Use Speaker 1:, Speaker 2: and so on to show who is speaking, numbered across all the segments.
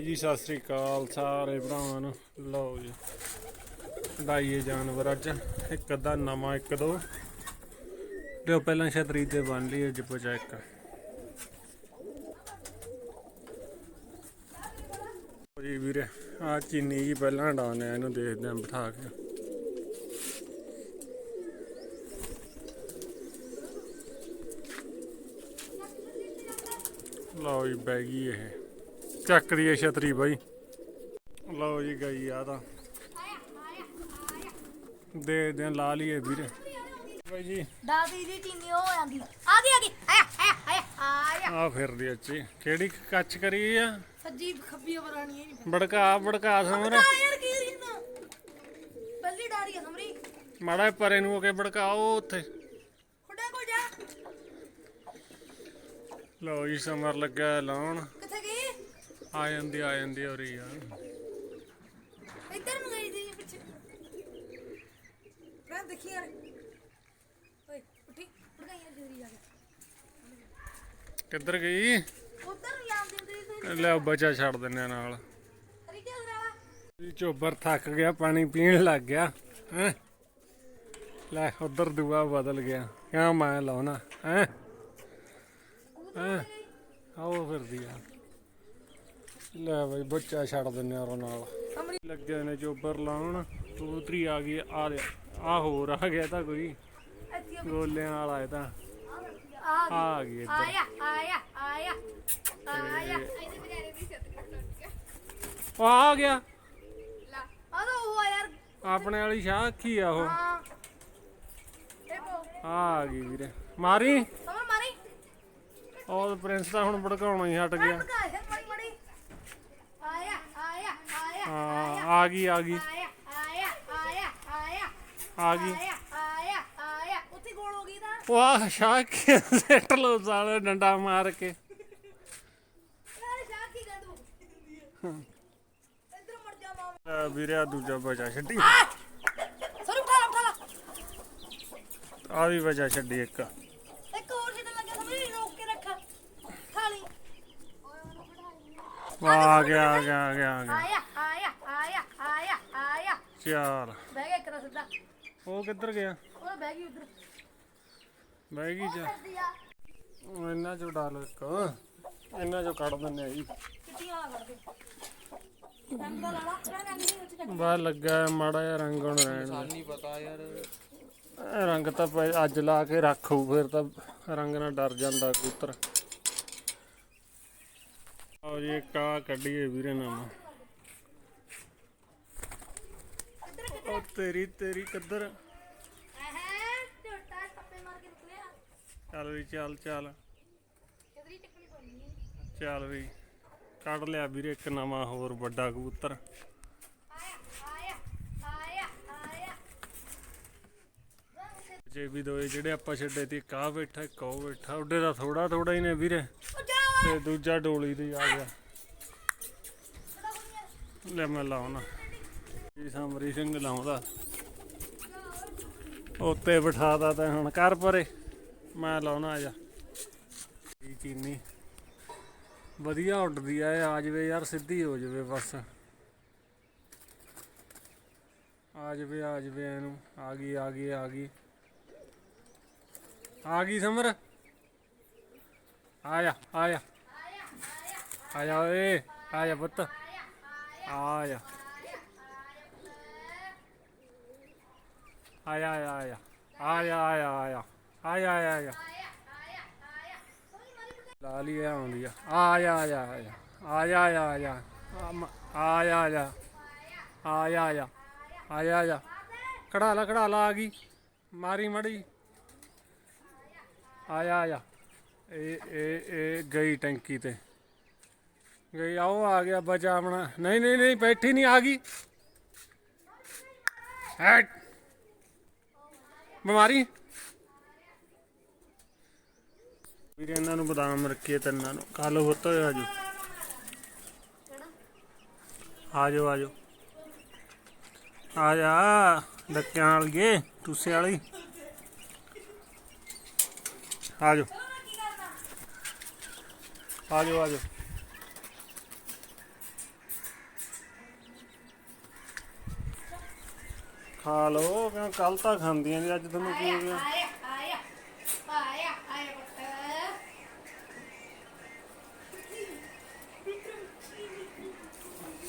Speaker 1: ਭਾਈ ਜੀ, ਸਤਿ ਸ੍ਰੀ ਅਕਾਲ ਸਾਰੇ ਭਰਾਵਾਂ ਨੂੰ। ਲਓ ਜੀ ਡਾਈਏ ਜਾਨਵਰ ਅੱਜ। ਇੱਕ ਅੱਧਾ ਨਵਾਂ, ਇੱਕ ਦੋ। ਲਿਓ ਪਹਿਲਾਂ ਛਤਰੀ ਤੇ ਬੰਨ ਲਈ ਅੱਜ ਪਚਾ ਇੱਕ ਲਓ ਜੀ ਵੀਰੇ ਆ ਚੀਨੀ ਜੀ ਪਹਿਲਾਂ ਹਟਾਉਂਦੇ ਆ, ਇਹਨੂੰ ਦੇਖਦੇ ਆ ਬਿਠਾ ਕੇ। ਲਓ ਜੀ ਬੈਗੀ ਇਹ। ਚੱਕ ਦੀ ਛਤਰੀ ਬਾਈ। ਲਓ ਜੀ ਗਈ ਆ ਤਾਂ। ਦੇ ਦੇ ਲਾ ਲਈਏ ਵੀਰੇ। ਬਾਈ ਜੀ।
Speaker 2: ਦਾਦੀ ਦੀ ਚੀਨੀ ਹੋ ਜਾਂਦੀ। ਆ ਗਈ ਆ ਗਈ। ਆਇਆ ਆਇਆ ਆਇਆ
Speaker 1: ਆ ਫਿਰਦੀ ਅੱਛੀ। ਕਿਹੜੀ ਕੱਚ ਕਰੀ ਆ?
Speaker 2: ਸੱਜੀ ਖੱਬੀ ਬਰਾਣੀ ਨਹੀਂ
Speaker 1: ਬੜਕਾ ਬੜਕਾ ਸਮਰ।
Speaker 2: ਆ ਯਾਰ ਕੀ ਇਹਨਾਂ ਪਹਿਲੀ ਡਾਰੀ ਹੈ ਸਮਰੀ।
Speaker 1: ਮਾੜਾ ਪਰੇ ਨੂੰ ਹੋ ਕੇ ਬੜਕਾਓ ਉੱਥੇ।
Speaker 2: ਖੁੱਡੇ ਕੋਲ ਜਾ।
Speaker 1: ਲਓ ਜੀ ਸਮਰ ਲੱਗਾ ਲਾਉਣ। ਆ ਜਾਂਦੀ ਆ ਜਾਂਦੀ ਹੋ ਰਹੀ ਆ।
Speaker 2: ਇੱਧਰ ਨੂੰ ਗਈ ਸੀ ਪਿੱਛੇ। ਮੈਂ ਦੇਖੀ ਯਾਰ। ਓਏ ਉੱਠੀ ਉੱਠ ਗਈ ਯਾਰ ਆ ਗਿਆ
Speaker 1: ਕਿੱਧਰ ਗਈ?
Speaker 2: ਉੱਧਰ ਨੂੰ ਜਾਣ ਦਿੰਦੇ ਸੀ
Speaker 1: ਲੈ ਬੱਚਾ ਛੱਡ ਦਿੰਨੇ ਆ ਨਾਲ।
Speaker 2: ਅਰੇ ਕੀ ਕਰਾਵਾ
Speaker 1: ਜੀ ਚੋਬਰ ਥੱਕ ਗਿਆ ਪਾਣੀ ਪੀਣ ਲੱਗ ਗਿਆ ਹੈ? ਲੈ ਉਧਰ ਦੂਆ ਬਦਲ ਗਿਆ। ਕਿਆ ਮੈਂ ਲਾਉਣਾ ਹੈ? ਹੈ? ਆਓ ਫਿਰਦੀ ਆ। ਲੈ ਬਈ ਬੱਚਾ ਛੱਡ ਦਿੰਨੇ ਆ ਨਾਲ। ਲੱਗੇ ਨੇ ਚੋਬਰ ਲਾਉਣ ਕਬੂਤਰੀ ਆ ਗਈ ਆ ਰਿਹਾ ਆ ਹੋਰ ਆ ਗਿਆ ਤਾਂ ਕੋਈ। ਗੋਲਿਆਂ ਵਾਲਾ ਇਹ ਤਾਂ।
Speaker 2: ਆ
Speaker 1: ਆ ਗਈ
Speaker 2: ਆਇਆ ਆਇਆ ਆਇਆ ਆਇਆ। ਇਹਦੇ ਬਜਾਰੇ ਦੀ
Speaker 1: ਆ ਗਿਆ।
Speaker 2: ਲਾ ਆ ਤਾਂ ਉਹ ਆ ਯਾਰ।
Speaker 1: ਆਪਣੇ ਵਾਲੀ ਸ਼ਾਹ ਅੱਖੀ ਆ ਉਹ।
Speaker 2: ਕੋ
Speaker 1: ਆ ਗਈ ਵੀਰੇ। ਮਾਰੀ।
Speaker 2: ਮਾਰੀ?
Speaker 1: ਉਹ ਪ੍ਰਿੰਸ ਤਾਂ ਹੁਣ ਭੜਕਾਉਣਾ ਹੀ ਹਟ ਗਿਆ
Speaker 2: ਭੜਕਾ ਹੈ ਮੜੀ ਮੜੀ ਆਇਆ ਆਇਆ ਆਇਆ
Speaker 1: ਹਾਂ ਆ ਗਈ ਆ ਗਈ।
Speaker 2: ਆਇਆ ਆਇਆ ਆਇਆ ਆਇਆ।
Speaker 1: ਆ ਗਈ।
Speaker 2: ਆਇਆ ਆਇਆ ਆਇਆ। ਉੱਥੇ ਗੋਲ ਹੋ ਗਈ ਤਾਂ?
Speaker 1: ਵਾਹ ਸ਼ਾਹ ਕੇ ਸੈਟ ਲੋ ਸਾਲੇ ਡੰਡਾ ਮਾਰ ਕੇ।
Speaker 2: ਯਾਰ ਸ਼ਾਹ ਕੀ ਕਰ ਦੂ ਇੱਧਰ ਮੜ ਜਾ ਮਾਮ।
Speaker 1: ਆ ਵੀਰੇ ਆ ਦੂਜਾ ਬਚਾ ਛੱਡੀ।
Speaker 2: ਸਰ ਉਠਾ ਲਾ ਉਠਾ ਲਾ।
Speaker 1: ਆ ਵੀ ਬਚਾ ਛੱਡੀ ਇੱਕ।
Speaker 2: ਇੱਕ ਹੋਰ ਜਿੱਦ ਲੱਗਿਆ ਸਮਝ ਰੋਕ ਕੇ ਰੱਖ। ਖਾ ਲਈ।
Speaker 1: ਵਾਹ ਆ ਗਿਆ ਆ ਗਿਆ ਆ ਗਿਆ ਆ ਗਿਆ।
Speaker 2: ਆਇਆ।
Speaker 1: ਚਾਲ
Speaker 2: ਬਹਿ ਗਿਆ ਇੱਕ ਤਾਂ ਸਿੱਧਾ।
Speaker 1: ਉਹ ਕਿੱਧਰ ਗਿਆ?
Speaker 2: ਉਹ ਬਹਿ ਗਈ ਉਧਰ।
Speaker 1: ਬਹਿ ਗਈ ਜਾ।
Speaker 2: ਕਰਦੀ ਆ।
Speaker 1: ਉਹ ਇਹਨਾਂ ਚੋਂ ਡਾਲ ਇੱਕ। ਇਹਨਾਂ ਚੋਂ ਕੱਢ ਦਿੰਨੇ ਆ ਜੀ।
Speaker 2: ਚਿੱਟੀਆਂ ਵਾਲਾ ਕਰਦੇ। ਰੰਗ ਦਾ ਲਾਲਾ ਮੈਂ ਰੰਗ ਨਹੀਂ ਉੱਚ ਕੱਢ
Speaker 1: ਬਾਹਰ ਲੱਗਾ ਮਾੜਾ ਜਿਹਾ ਰੰਗ ਹੁਣ ਰਹਿਣ
Speaker 3: ਨਹੀਂ ਪਤਾ ਯਾਰ।
Speaker 1: ਇਹ ਰੰਗ ਤਾਂ ਭਾਈ ਅੱਜ ਲਾ ਕੇ ਰੱਖੂ ਫਿਰ ਤਾਂ ਰੰਗ ਨਾਲ ਡਰ ਜਾਂਦਾ ਕਬੂਤਰ। ਆਓ ਜੀ ਆ ਕੱਢੀਏ ਵੀਰੇ ਨਾਮ ਉਹ ਤੇਰੀ ਤੇਰੀ ਕਿੱਧਰ
Speaker 2: ਐਹੇ ਟੋਟਾ ਟੱਪੇ ਮਾਰ ਕੇ ਨਿਕਲਿਆ
Speaker 1: ਚੱਲ ਵੀ, ਚੱਲ ਚੱਲ।
Speaker 2: ਕਿਧਰੀ ਟਿਕਣੀ ਪੈਣੀ
Speaker 1: ਚੱਲ ਵੀ। ਕੱਢ ਲਿਆ ਵੀਰੇ ਇੱਕ ਨਵਾਂ ਹੋਰ ਵੱਡਾ ਕਬੂਤਰ।
Speaker 2: ਆਇਆ ਆਇਆ ਆਇਆ
Speaker 1: ਜੇ ਵੀ ਦੋਏ ਜਿਹੜੇ ਆਪਾਂ ਛੱਡੇ ਤੇ ਇੱਕ ਆਹ ਬੈਠਾ, ਇੱਕ ਉਹ ਬੈਠਾ, ਉਹਦੇ ਦਾ ਥੋੜਾ ਥੋੜਾ ਹੀ ਨੇ ਵੀਰੇ।
Speaker 2: ਉਹ ਜਾ
Speaker 1: ਤੇ ਦੂਜਾ ਡੋਲੀ ਤੇ ਆ ਗਿਆ। ਲੈ ਮੈਂ ਲਾਉਣਾ। ਸਮਰੀ ਸਿੰਘ ਲਾਉਂਦਾ। ਉੱਤੇ ਬਿਠਾਦਾ ਤਾਂ ਹੁਣ ਕਰ ਪਰੇ, ਮੈਂ ਲਾਉਣਾ ਆ ਜਾ। ਇਹ ਚੀਨੀ ਵਧੀਆ ਉੱਡਦੀ ਆ, ਇਹ ਆ ਜਵੇ ਯਾਰ, ਸਿੱਧੀ ਹੋ ਜਵੇ ਬਸ। ਆ ਜਵੇ ਆ ਜਵੇ ਇਹਨੂੰ, ਆ ਗਈ ਆ ਗਈ ਆ ਗਈ। ਆ ਗਈ ਸਮਰ। ਆਇਆ ਆਇਆ ਆਇਆ ਜਾ। ਆ ਓਏ, ਆ ਪੁੱਤ। ਆਇਆ ਜਾ ਆ ਜਾ ਆ ਜਾ ਆ ਜਾ ਆ ਜਾ ਆ ਜਾ ਆ ਜਾ ਆ ਜਾ ਆ ਜਾ ਲਾ ਲਈ ਆਉਂਦੀ ਆ ਆ ਜਾ ਆ ਜਾ ਆ ਜਾ ਆ ਜਾ ਆ ਜਾ ਆ ਜਾ ਆ ਮ- ਆ ਜਾ ਆ ਜਾ ਆ ਜਾ ਆ ਜਾ ਆ ਜਾ ਆ ਜਾ ਖੜਾ ਲਾ ਖੜਾ ਲਾ ਆ ਗਈ ਮਾਰੀ ਮੜੀ ਆ ਜਾ ਆ ਜਾ ਇਹ ਇਹ ਇਹ ਗਈ ਟੈਂਕੀ ਤੇ ਗਈ ਆਓ ਆ ਗਿਆ ਬਚਾ ਆਪਣਾ ਨਹੀਂ ਨਹੀਂ ਨਹੀਂ ਬੈਠੀ ਨਹੀਂ ਆ ਗਈ ਹੈਟ ਬਿਮਾਰੀ? ਵੀਰੇ, ਇਹਨਾਂ ਨੂੰ ਬਦਾਮ ਰੱਖੀਏ ਤਿੰਨਾਂ ਨੂੰ। ਕੱਲ ਹੁੱਤ ਹੋਇਆ ਆਜੋ ਆਜੋ ਆਜੋ ਆ ਜਾ, ਡੱਕਿਆਂ ਵਾਲੀਏ, ਟੂਸੇ ਵਾਲੀ। ਆਜੋ ਆਜੋ ਆਜੋ ਖਾ ਲਓ ਕਿਉਂ ਕੱਲ ਤਾਂ ਖਾਂਦੀਆਂ ਨੇ, ਅੱਜ ਤੁਹਾਨੂੰ ਕੀ ਹੋ ਗਿਆ?
Speaker 2: ਆਇਆ ਆਇਆ ਆਇਆ ਆਇਆ ਪੁੱਤ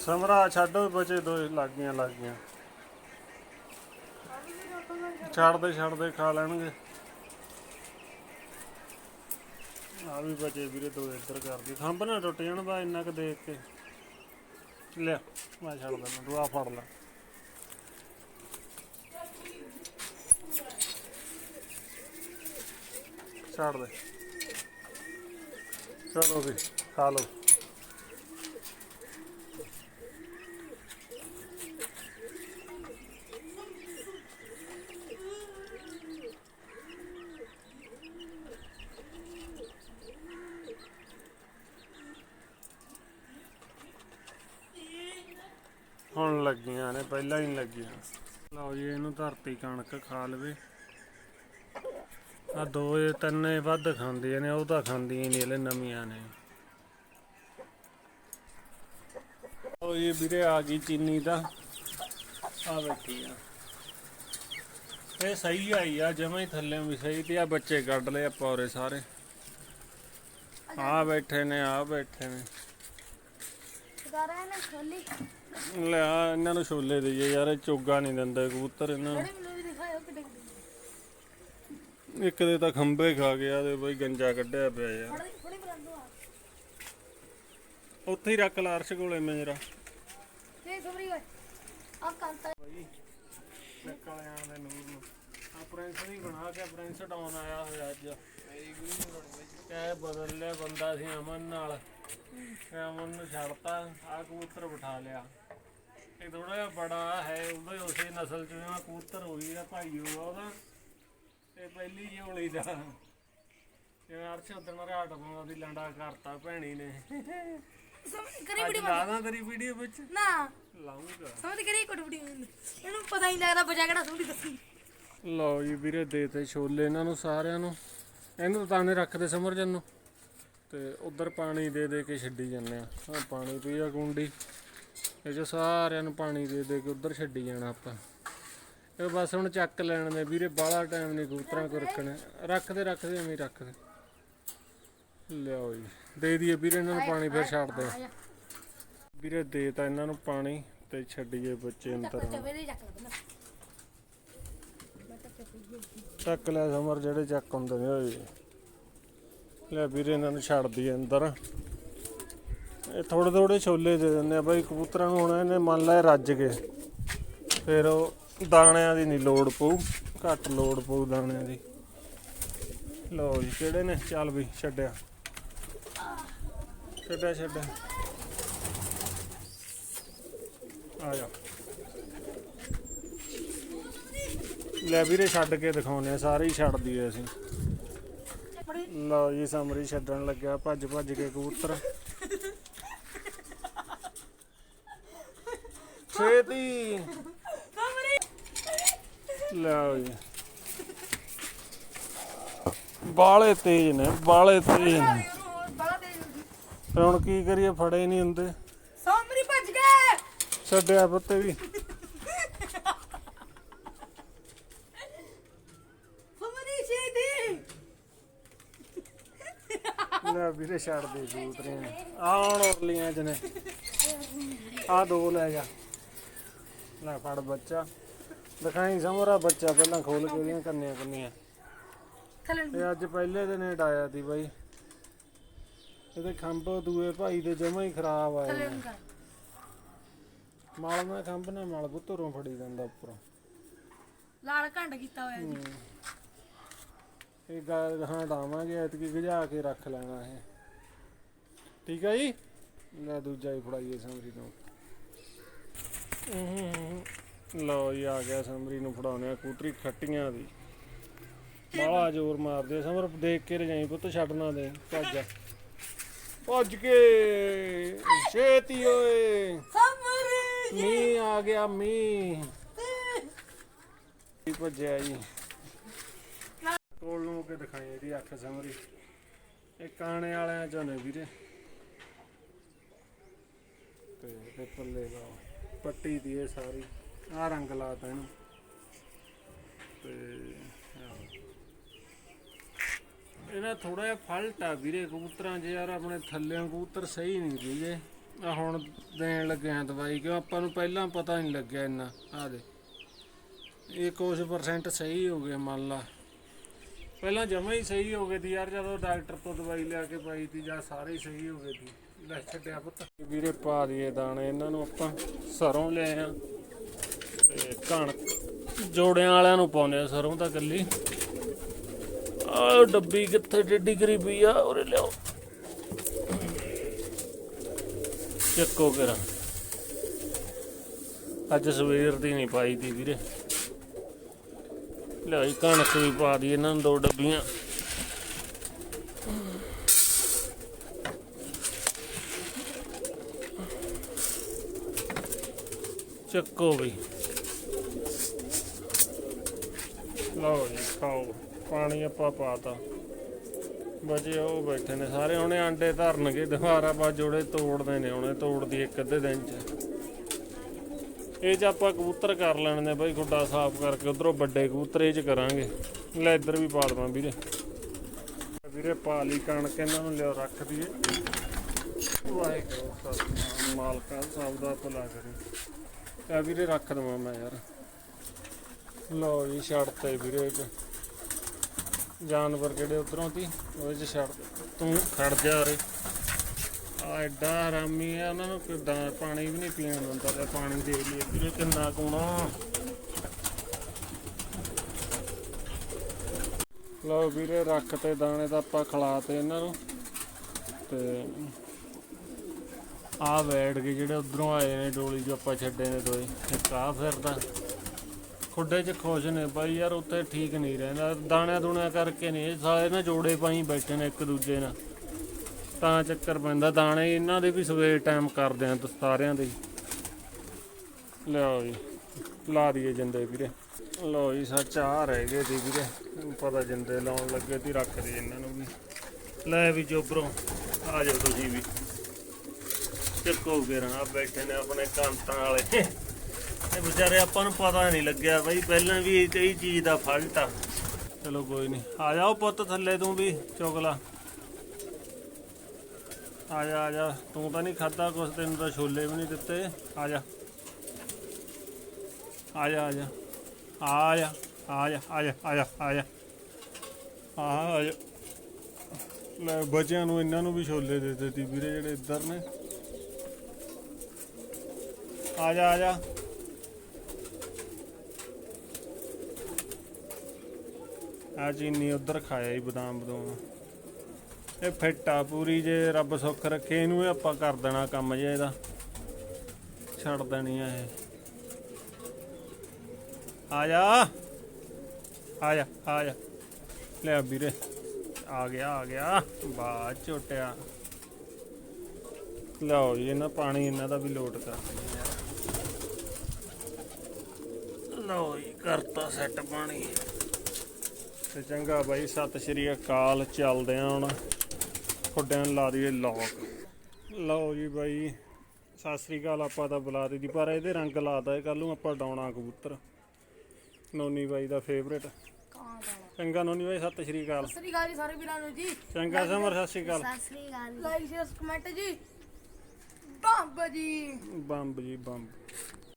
Speaker 1: ਸਮਰਾ ਛੱਡੋ ਬਚੇ ਦੋ ਲੱਗ ਗਈਆਂ ਲੱਗ ਗਈਆਂ ਛੱਡਦੇ ਛੱਡਦੇ, ਖਾ ਲੈਣਗੇ। ਆ ਵੀ ਬਚੇ ਵੀਰੇ ਦੋ ਇੱਧਰ ਕਰਦੀ। ਖੰਭ ਨਾ ਟੁੱਟ ਜਾਣ, ਬਾ ਇੰਨਾ ਕੁ ਦੇਖ ਕੇ। ਲੈ ਮੈਂ ਛੱਡ ਦਿੰਦਾ ਤੂੰ ਆ ਫੜ ਲੈ। ਛੱਡ ਦੇ। ਚਲੋ ਵੀ ਖਾ ਲਓ। ਹੁਣ ਲੱਗੀਆਂ ਨੇ, ਪਹਿਲਾਂ ਹੀ ਨੀ ਲੱਗੀਆਂ। ਲਓ ਜੀ, ਇਹਨੂੰ ਧਰਤੀ ਕਣਕ ਖਾ ਲਵੇ। ਆ ਦੋ ਇਹ ਤਿੰਨੇ ਵੱਧ ਖਾਂਦੀਆਂ ਨੇ ਉਹ ਤਾਂ ਖਾਂਦੀਆਂ ਨਹੀਂ ਇਹਲੇ ਨਵੀਆਂ ਨੇ। ਉਹ ਇਹ ਵੀਰੇ ਆ ਗਈ ਚੀਨੀ ਦਾ ਆ ਬੈਠੀ ਆ। ਇਹ ਸਹੀ ਆਈ ਆ ਜਮਾਂ ਹੀ ਥੱਲੇ ਵੀ ਸਹੀ ਤੇ ਆ ਬੱਚੇ ਕੱਢ ਲਏ ਆਪਾਂ ਉਰੇ ਸਾਰੇ। ਆ ਬੈਠੇ ਨੇ ਆ ਬੈਠੇ ਨੇ। ਲੈ ਆ ਇਹਨਾਂ ਨੂੰ ਛੋਲੇ ਦੇਈਏ ਯਾਰ ਇਹ ਚੋਗਾ ਨਹੀਂ ਦਿੰਦੇ ਕਬੂਤਰ ਇਹਨਾਂ ਨੂੰ
Speaker 2: ਬੜੇ ਮੈਨੂੰ ਵੀ ਦਿਖਾਇਓ ਕਿੱਡੇ ਕਿੱਡੇ
Speaker 1: ਇੱਕ ਦੇ ਤਾਂ ਖੰਭੇ ਖਾ ਗਿਆ ਤੇ ਬਈ ਗੰਜਾ ਕੱਢਿਆ ਪਿਆ ਯਾਰ ਉੱਥੇ ਹੀ ਰੱਖ ਲਾ ਅਰਸ਼ ਕੋਲੇ ਮੇਰਾ।
Speaker 2: ਤੇ ਸਮਰੀ ਓਏ ਆ ਕੰਤਾ
Speaker 1: ਬਈ ਦੇ ਨੂਰ ਨੂੰ। ਆ ਪ੍ਰਿੰਸ ਨਹੀਂ ਬਣਾ ਕੇ ਪ੍ਰਿੰਸ ਡਾਉਨ ਆਇਆ ਹੋਇਆ ਅੱਜ। ਇਹ ਬਦਲ ਲਿਆ ਬੰਦਾ ਸੀ ਅਮਨ ਨਾਲ। ਅਮਨ ਨੂੰ ਛੱਡਤਾ ਆ ਕਬੂਤਰ ਬਿਠਾ ਲਿਆ। ਇਹ ਥੋੜਾ ਜਿਹਾ ਬੜਾ ਹੈ ਉਹਦੇ ਉਸੇ ਨਸਲ ਚੋਂ ਆ ਕਬੂਤਰ ਹੋਈ ਦਾ ਭਾਈ ਉਹ ਉਹਦਾ। ਤੇ ਪਹਿਲੀ ਝੋਲੀ ਦਾ ਜਿਵੇਂ ਅਰਸ਼ ਉਦਣ ਰਾਤ ਨੂੰ ਉਹਦੀ ਲੰਡਾ ਕਰਤਾ ਭੈਣੀ ਨੇ।
Speaker 2: ਸਮਝ ਕਰੀ
Speaker 1: ਅੱਜ
Speaker 2: ਵੀਡੀਓ
Speaker 1: ਤੇਰੀ ਵੀਡੀਓ ਵਿੱਚ?
Speaker 2: ਨਾ।
Speaker 1: ਲਾਉਂਗਾ
Speaker 2: ਸਮਝ ਕਰੀ ਕੁੱਟ ਵੀਡੀਓ ਇਹਨੂੰ ਪਤਾ ਹੀ ਨਹੀਂ ਲੱਗਦਾ ਬਚਾ ਕਿਹੜਾ ਸਮਝ ਦੱਸੀ।
Speaker 1: ਲਓ ਜੀ ਵੀਰੇ ਦੇ ਤੇ ਛੋਲੇ ਇਹਨਾਂ ਨੂੰ ਸਾਰਿਆਂ ਨੂੰ। ਇਹਨੂੰ ਤਾਨੇ ਰੱਖਦੇ ਸਮਰਜਨ ਨੂੰ। ਤੇ ਉਧਰ ਪਾਣੀ ਦੇ ਦੇ ਕੇ ਛੱਡੀ ਜਾਂਦੇ ਆ। ਆ ਪਾਣੀ ਪੀ ਆ ਗੁੰਡੀ। ਇਹ ਜੋ ਸਾਰਿਆਂ ਨੂੰ ਪਾਣੀ ਦੇ ਦੇ ਕੇ ਉਧਰ ਛੱਡੀ ਜਾਣਾ ਆਪਾਂ। ਇਹ ਬਸ ਹੁਣ ਚੱਕ ਲੈਣ ਦੇ ਵੀਰੇ ਬਾਹਲਾ ਟਾਈਮ ਨਹੀਂ ਕਬੂਤਰਾਂ ਕੋ ਰੱਖਣੇ। ਰੱਖਦੇ ਰੱਖਦੇ ਐਵੇਂ ਰੱਖਦੇ। ਲਿਆਓ ਜੀ। ਦੇ ਦਈਏ ਵੀਰੇ ਇਹਨਾਂ ਨੂੰ ਪਾਣੀ ਫਿਰ ਛੱਡਦੇ ਆ। ਵੀਰੇ ਦੇ ਤਾਂ ਇਹਨਾਂ ਨੂੰ ਪਾਣੀ ਤੇ ਛੱਡੀਏ ਬੱਚੇ ਅੰਦਰ
Speaker 2: ਦੇ ਚੱਕ ਲੈ
Speaker 1: ਸਮਰ ਜਿਹੜੇ ਚੱਕ ਹੁੰਦੇ ਨੇ ਓਏ ਲੈ ਵੀਰੇ ਇਹਨਾਂ ਨੂੰ ਛੱਡ ਦਈਏ ਅੰਦਰ। ਇਹ ਥੋੜੇ ਥੋੜੇ ਛੋਲੇ ਦੇ ਦਿੰਦੇ ਆ ਬਾਈ ਕਬੂਤਰਾਂ ਨੂੰ ਹੁਣ ਇਹਨੇ ਮੰਨ ਲੈ ਰੱਜ ਗਏ। ਫਿਰ ਉਹ ਦਾਣਿਆਂ ਦੀ ਨਹੀਂ ਲੋੜ ਪਊ, ਘੱਟ ਲੋੜ ਪਊ ਦਾਣਿਆਂ ਦੀ। ਲਓ ਜੀ, ਕਿਹੜੇ ਨੇ? ਚੱਲ ਵੀ, ਛੱਡਿਆ। ਛੱਡਿਆ ਛੱਡਿਆ। ਆ ਜਾ। ਲੈ ਵੀਰੇ, ਛੱਡ ਕੇ ਦਿਖਾਉਨੇ ਆ ਸਾਰੇ ਹੀ ਛੱਡ ਦਈਏ ਅਸੀਂ। ਲਓ ਜੀ, ਸਮਰੀ ਛੱਡਣ ਲੱਗਿਆ, ਭੱਜ ਭੱਜ ਕੇ ਕਬੂਤਰ। ਛੇਤੀ। ਲਓ ਜੀ। ਬਾਲੇ ਤੇਜ਼ ਨੇ ਬਾਲੇ ਤੇਜ਼ ਨੇ। ਹੁਣ ਕੀ ਕਰੀਏ ਫੜੇ ਨਹੀਂ ਹੁੰਦੇ।
Speaker 2: ਸਮਰੀ ਭੱਜ ਗਏ।
Speaker 1: ਛੱਡਿਆ ਪੁੱਤੇ ਵੀ।
Speaker 2: ਸਮਰੀ
Speaker 1: ਲੈ ਵੀਰੇ ਛੱਡ ਦੇ ਕਬੂਤਰੇ ਆਉਣ ਉਰਲੀਆਂ ਚ ਨੇ। ਆ ਦੋ ਲੈ ਜਾ। ਲੈ ਫੜ ਬੱਚਾ। ਦਿਖਾਈ ਸਮਰਾ ਬੱਚਾ ਪਹਿਲਾਂ ਖੋਲ ਕੇ ਉਹਦੀਆਂ ਕੰਨੀਆਂ ਕੰਨੀਆਂ। ਇਹ ਅੱਜ ਪਹਿਲੇ ਦਿਨ ਹੀ ਡਾਇਆ ਸੀ ਬਾਈ। ਇਹਦੇ ਖੰਭ ਦੂਏ ਭਾਈ ਦੇ ਜਮਾ ਹੀ ਖਰਾਬ ਆਏ ਮਲ ਨਾ ਖੰਭ ਨਾ ਮਲ ਬੁੱਤਰੋਂ ਫੜੀ ਜਾਂਦਾ ਉੱਪਰੋਂ।
Speaker 2: ਲਾਲ ਘੰਡ ਕੀਤਾ ਹੋਇਆ ਜੀ।
Speaker 1: ਇਹ ਗਾ ਹਾਂ ਡਾਵਾਂਗੇ ਐਤਕੀ ਗਜਾ ਕੇ ਰੱਖ ਲੈਣਾ ਇਹ। ਠੀਕ ਹੈ ਜੀ? ਲੈ ਦੂਜਾ ਹੀ ਫੜਾਈਏ ਸਮਰੀ ਨੂੰ ਹੂੰ। ਲਓ ਜੀ ਆ ਗਿਆ ਸਮਰੀ ਨੂੰ ਫੜਾਉਣੇ ਆ ਕੂਤਰੀ ਖੱਟੀਆਂ ਦੀ। ਬਾਲਾ ਜ਼ੋਰ ਮਾਰਦੇ ਸਮਰ ਦੇਖ ਕੇ ਰਜਾਈ ਪੁੱਤ ਛੱਡਣਾ ਦੇ ਭੱਜ ਜਾ। ਭੱਜ ਕੇ ਛੇਤੀ ਓਏ।
Speaker 2: ਸਮਰੀ
Speaker 1: ਮੀਂਹ ਆ ਗਿਆ ਮੀਂਹ। ਕੀ ਭੱਜਿਆ ਜੀ? ਕੋਲ ਨੂੰ ਕੇ ਦਿਖਾਈ ਇਹਦੀ ਅੱਖ ਸਮਰੀ। ਇਹ ਕਾਣੇ ਵਾਲਿਆਂ ਚੋਂ ਨੇ ਵੀਰੇ। ਤੇ ਤੇ ਪੱਲੇ ਦਾ ਪੱਟੀ ਦੀ ਇਹ ਸਾਰੀ। ਆ ਰੰਗ ਲਾਤਾ ਇਹਨੂੰ। ਤੇ ਇਹਨਾਂ ਥੋੜਾ ਜਿਹਾ ਫਲਟ ਆ ਵੀਰੇ, ਕਬੂਤਰਾਂ 'ਚ ਯਾਰ ਆਪਣੇ ਥੱਲੇੋਂ ਕਬੂਤਰ ਸਹੀ ਨਹੀਂ ਸੀਗੇ ਆ ਹੁਣ ਦੇਣ ਲੱਗੇ ਆ ਦਵਾਈ, ਕਿਉਂ ਆਪਾਂ ਨੂੰ ਪਹਿਲਾਂ ਪਤਾ ਨਹੀਂ ਲੱਗਿਆ ਇੰਨਾ। ਆ ਦੇ ਇਹ ਕੁਝ ਪਰਸੈਂਟ ਸਹੀ ਹੋ ਗਏ ਮੰਨ ਲਾ। ਪਹਿਲਾਂ ਜਮਾ ਹੀ ਸਹੀ ਹੋ ਗਏ ਸੀ ਯਾਰ, ਜਦੋਂ ਡਾਕਟਰ ਤੋਂ ਦਵਾਈ ਲਿਆ ਕੇ ਪਾਈ ਤੀ ਜਾਂ ਸਾਰੇ ਹੀ ਸਹੀ ਹੋ ਗਏ ਸੀ। ਲੈ ਛੱਡਿਆ ਪੁੱਤ। ਵੀਰੇ ਪਾ ਦਈਏ ਦਾਣੇ, ਇਹਨਾਂ ਨੂੰ ਆਪਾਂ ਸਰੋਂ ਲੈ ਆ। ਤੇ ਕਣਕ ਜੋੜਿਆਂ ਵਾਲਿਆਂ ਨੂੰ ਪਾਉਂਦੇ ਆ ਸਰੋਂ ਤਾਂ ਕੱਲੀ ਆ ਡੱਬੀ ਕਿੱਥੇ ਡੱਡੀ ਕਰੀ ਆ, ਉਰੇ ਲਿਆਓ। ਚੱਕੋ ਕਰਾਂ। ਅੱਜ ਸਵੇਰ ਦੀ ਨਹੀਂ ਪਾਈ ਦੀ ਵੀਰੇ। ਲਿਆਈ ਕਣਕ ਵੀ ਪਾ ਦੀ ਇਹਨਾਂ ਨੂੰ ਦੋ ਡੱਬੀਆਂ। ਚੱਕੋ ਵੀ ਲਓ ਜੀ, ਖਾਓ। ਪਾਣੀ ਆਪਾਂ ਪਾਤਾ। ਬਚੇ ਉਹ ਬੈਠੇ ਨੇ ਸਾਰੇ, ਹੁਣੇ ਆਂਡੇ ਧਰਨਗੇ, ਦੁਬਾਰਾ ਬਾ ਜੋੜੇ ਤੋੜਦੇ ਨੇ ਹੁਣੇ, ਤੋੜਦੀ ਇੱਕ ਅੱਧੇ ਦਿਨ ਚ। ਇਹ ਚ ਆਪਾਂ ਕਬੂਤਰ ਕਰ ਲੈਣੇ ਨੇ ਬਾਈ ਖੁੱਡਾ ਸਾਫ਼ ਕਰਕੇ ਉਧਰੋਂ ਵੱਡੇ ਕਬੂਤਰ ਇਹ ਚ ਕਰਾਂਗੇ। ਲੈ ਇੱਧਰ ਵੀ ਪਾ ਦਵਾਂ ਵੀਰੇ। ਵੀਰੇ ਪਾ ਲਈ ਕਣਕ, ਇਹਨਾਂ ਨੂੰ ਲਿਓ ਰੱਖ ਦਈਏ। ਵਾਹਿਗੁਰੂ ਸਤਿਨਾਮ ਮਾਲਕਾ ਸਭ ਦਾ ਭਲਾ ਕਰੇ। ਆ ਵੀਰੇ ਰੱਖ ਦਵਾਂ ਮੈਂ ਯਾਰ। ਲੋ ਜੀ ਛੱਡਤੇ ਵੀਰੇ ਇਹ ਜਾਨਵਰ ਜਿਹੜੇ ਉਧਰੋਂ ਤੀ ਉਹਦੇ ਚ ਛੱਡ ਤੂੰ। ਖੜ ਜਾ ਰੇ ਆ ਐਡਾ ਹਰਾਮੀ ਆ ਉਹਨਾਂ ਨੂੰ ਕਿਦਾਂ ਪਾਣੀ ਵੀ ਨਹੀਂ ਪੀਣ ਦਿੰਦਾ ਤੇ ਪਾਣੀ ਦੇ ਲਈ। ਵੀਰੇ ਕਿੰਨਾ ਕੋਣਾ ਲਓ ਵੀਰੇ, ਰੱਖ ਤੇ ਦਾਣੇ ਤਾਂ ਆਪਾਂ ਖਿਲਾਤੇ ਇਹਨਾਂ ਨੂੰ। ਤੇ ਆ ਬੈਠ ਕੇ ਜਿਹੜੇ ਉਧਰੋਂ ਆਏ ਨੇ ਡੋਲੀ ਜੋ ਆਪਾਂ ਛੱਡੇ ਨੇ ਦੋਏ, ਇੱਕ ਆ ਫਿਰਦਾ। ਖੁੱਡੇ 'ਚ ਖੁਸ਼ ਨੇ ਬਾਈ ਯਾਰ, ਉੱਥੇ ਠੀਕ ਨਹੀਂ ਰਹਿੰਦਾ। ਦਾਣਿਆਂ ਦੂਣਿਆਂ ਕਰਕੇ ਨਹੀਂ ਇਹ ਸਾਲੇ ਨਾ ਜੋੜੇ ਪਾਈ ਬੈਠੇ ਨੇ ਇੱਕ ਦੂਜੇ ਨਾਲ। ਤਾਂ ਚੱਕਰ ਪੈਂਦਾ, ਦਾਣੇ ਇਹਨਾਂ ਦੇ ਵੀ ਸਵੇਰ ਟਾਈਮ ਕਰਦੇ ਆ ਦਸਤਾਰਿਆਂ ਦੇ ਲਿਆਓ ਜੀ, ਲਾ ਦਈਏ ਜਿੰਦੇ ਵੀਰੇ। ਲਓ ਜੀ, ਸੱਚ ਆ ਰਹਿ ਗਏ ਸੀ ਵੀਰੇ। ਪਤਾ ਜਿੰਦੇ ਲਾਉਣ ਲੱਗੇ ਤੀ ਰੱਖ ਦੇ ਇਹਨਾਂ ਨੂੰ ਵੀ। ਲੈ ਵੀ ਜੋਬਰੋਂ, ਆ ਜਾਓ ਤੁਸੀਂ ਵੀ। ਚੱਕੋ ਗੇਰਾਂ ਆ ਬੈਠੇ ਨੇ ਆਪਣੇ ਕਾਂਤਾਂ ਵਾਲੇ। ਵਿਚਾਰੇ ਆਪਾਂ ਨੂੰ ਪਤਾ ਨਹੀਂ ਲੱਗਿਆ ਬਈ, ਪਹਿਲਾਂ ਵੀ ਇਹ ਚੀਜ਼ ਦਾ ਫਲਟ ਆ। ਚਲੋ ਕੋਈ ਨਹੀਂ। ਆ ਜਾਓ ਪੁੱਤ ਥੱਲੇ ਤੂੰ ਵੀ, ਚੁਗਲਾ। ਆ ਜਾ ਆ ਜਾ। ਤੂੰ ਤਾਂ ਨਹੀਂ ਖਾਦਾ ਕੁਛ, ਤੈਨੂੰ ਤਾਂ ਛੋਲੇ ਵੀ ਨਹੀਂ ਦਿੱਤੇ। ਆ ਜਾ। ਆ ਜਾ ਆ ਜਾ। ਆ ਜਾ। ਆ ਜਾ ਆ ਜਾ ਆ ਜਾ ਆ ਜਾ। ਆ ਜਾ। ਲੈ, ਬੱਚਿਆਂ ਨੂੰ ਇਹਨਾਂ ਨੂੰ ਵੀ ਛੋਲੇ ਦੇ ਦਿੱਤੇ ਵੀਰੇ ਜਿਹੜੇ ਇੱਧਰ ਨੇ। ਆ ਜਾ ਆ ਜਾ। ਆ ਚੀਨੀ ਉਧਰ ਖਾਇਆ ਹੀ ਬਦਾਮ ਬਦਾਮ। ਇਹ ਫਿੱਟ ਆ ਪੂਰੀ ਜੇ, ਰੱਬ ਸੁੱਖ ਰੱਖੇ ਇਹਨੂੰ, ਇਹ ਆਪਾਂ ਕਰ ਦੇਣਾ ਕੰਮ ਜੇ ਇਹਦਾ। ਛੱਡ ਦੇਣੀ ਆ ਇਹ। ਆ ਜਾ। ਆ ਜਾ ਆ ਜਾ। ਲੈ ਵੀਰੇ, ਆ ਗਿਆ ਆ ਗਿਆ। ਬਾ ਝੋਟਿਆ ਲਓ ਜੀ, ਇਹਨਾਂ ਪਾਣੀ ਇਹਨਾਂ ਦਾ ਵੀ ਲੋਟ ਕਰ ਲਓ ਜੀ, ਕਰਤਾ ਸੈੱਟ ਪਾਣੀ। ਤੇ ਚੰਗਾ ਬਾਈ ਸਤਿ ਸ਼੍ਰੀ ਅਕਾਲ ਚੱਲਦੇ ਆ ਹੁਣ ਖੁੱਡਿਆਂ ਨੂੰ ਲਾ ਦਈਏ ਲੌਕ ਲਓ ਜੀ ਬਾਈ ਸਤਿ ਸ਼੍ਰੀ ਅਕਾਲ ਆਪਾਂ ਤਾਂ ਬੁਲਾ ਦਿੱਤੀ ਪਰ ਇਹਦੇ ਰੰਗ ਲਾਤਾ ਕੱਲ ਨੂੰ ਆਪਾਂ ਡਾਉਣਾ ਕਬੂਤਰ। ਨੋਨੀ ਬਾਈ ਦਾ ਫੇਵਰੇਟ ਚੰਗਾ ਨੋਨੀ ਬਾਈ ਸਤਿ ਸ਼੍ਰੀ ਅਕਾਲ।
Speaker 2: ਸਤਿ ਸ੍ਰੀ ਅਕਾਲ ਜੀ ਸਾਰੇ ਵੀਰਾਂ ਨੂੰ ਜੀ।
Speaker 1: ਚੰਗਾ ਸਮਰ ਸਤਿ ਸ਼੍ਰੀ ਅਕਾਲ।
Speaker 3: ਸਤਿ ਸ੍ਰੀ ਅਕਾਲ।
Speaker 2: ਲਾਈਕ ਸ਼ੇਅਰ ਕਮੈਂਟ ਜੀ। ਬੰਬ ਜੀ।
Speaker 1: ਬੰਬ ਜੀ ਬੰਬ।